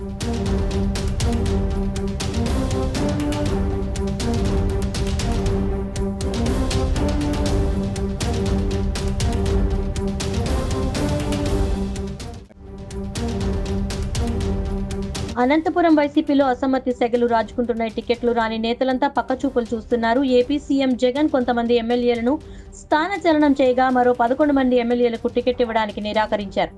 అనంతపురం వైసీపీలో అసమ్మతి సెగలు రాజుకుంటున్నాయి. టికెట్లు రాని నేతలంతా పక్కచూపులు చూస్తున్నారు. ఏపీ సీఎం జగన్ కొంతమంది ఎమ్మెల్యేలను స్థానచలనం చేయగా మరో పదకొండు మంది ఎమ్మెల్యేలకు టికెట్ ఇవ్వడానికి నిరాకరించారు.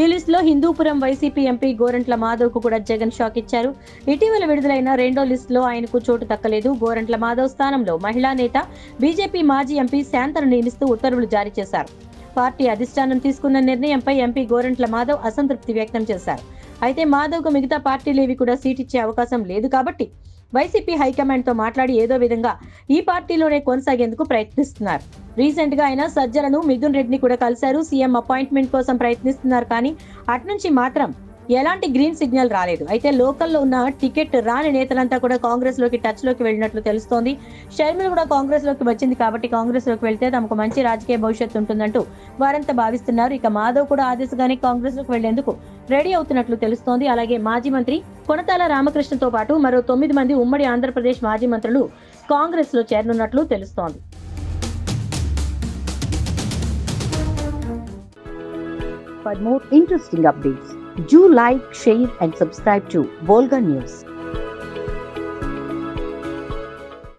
ఈ లిస్టులో హిందూపురం వైసీపీ ఎంపీ గోరంట్ల మాధవ్కు కూడా జగన్ షాక్ ఇచ్చారు. ఇటీవల విడుదలైన రెండో లిస్టులో ఆయనకు చోటు దక్కలేదు. గోరంట్ల మాధవ్ స్థానంలో మహిళా నేత బీజేపీ మాజీ ఎంపీ శాంతను నియమిస్తూ ఉత్తర్వులు జారీ చేశారు. పార్టీ అధిష్టానం తీసుకున్న నిర్ణయంపై ఎంపీ గోరంట్ల మాధవ్ అసంతృప్తి వ్యక్తం చేశారు. అయితే మాధవ్కు మిగతా పార్టీలేవి కూడా సీట్ ఇచ్చే అవకాశం లేదు కాబట్టి వైసీపీ హైకమాండ్తో మాట్లాడి ఏదో విధంగా ఈ పార్టీలోనే కొనసాగేందుకు ప్రయత్నిస్తున్నారు. రీసెంట్గా ఆయన సజ్జలను మిథున్ రెడ్డిని కూడా కలిశారు. సీఎం అపాయింట్మెంట్ కోసం ప్రయత్నిస్తున్నారు కానీ అట్నుంచి మాత్రం ఎలాంటి గ్రీన్ సిగ్నల్ రాలేదు. అయితే లోకల్లో ఉన్న టికెట్ రాని నేతలంతా కూడా కాంగ్రెస్లోకి టచ్లోకి వెళ్ళినట్లు తెలుస్తోంది. షర్మిల కూడా కాంగ్రెస్లోకి వచ్చింది కాబట్టి కాంగ్రెస్లోకి వెళ్తే తమకు మంచి రాజకీయ భవిష్యత్తు ఉంటుందంటూ వారంతా భావిస్తున్నారు. ఇక మాధవ్ కూడా ఆ దిశగానే కాంగ్రెస్లోకి వెళ్ళేందుకు రెడీ అవుతున్నట్లు తెలుస్తోంది అలాగే మాజీ మంత్రి కొనతాల రామకృష్ణతో పాటు మరో తొమ్మిది మంది ఉమ్మడి ఆంధ్రప్రదేశ్ మాజీ మంత్రులు కాంగ్రెస్లో చేరనున్నట్లు తెలుస్తోంది For more interesting updates, do like, share, and subscribe to Volga News.